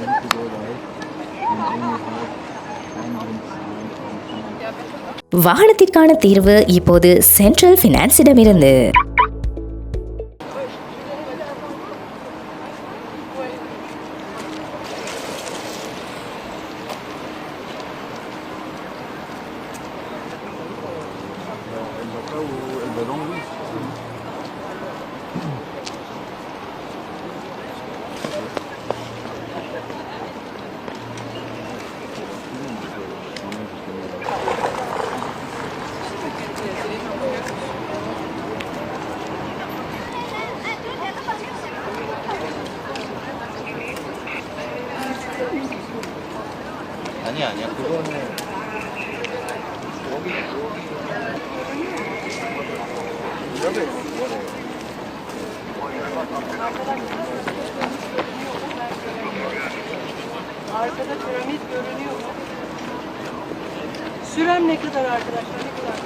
ready to go live and then we have handling sound function. வாகனத்திற்கான தீர்வு இப்போது central ஃபினான்ஸிடமிருந்து Elle va pas au... Elle va dans 아니야 아니야 그거는 Arkada piramit görünüyor mu? Sürem ne kadar arkadaşlar? Ne kadar?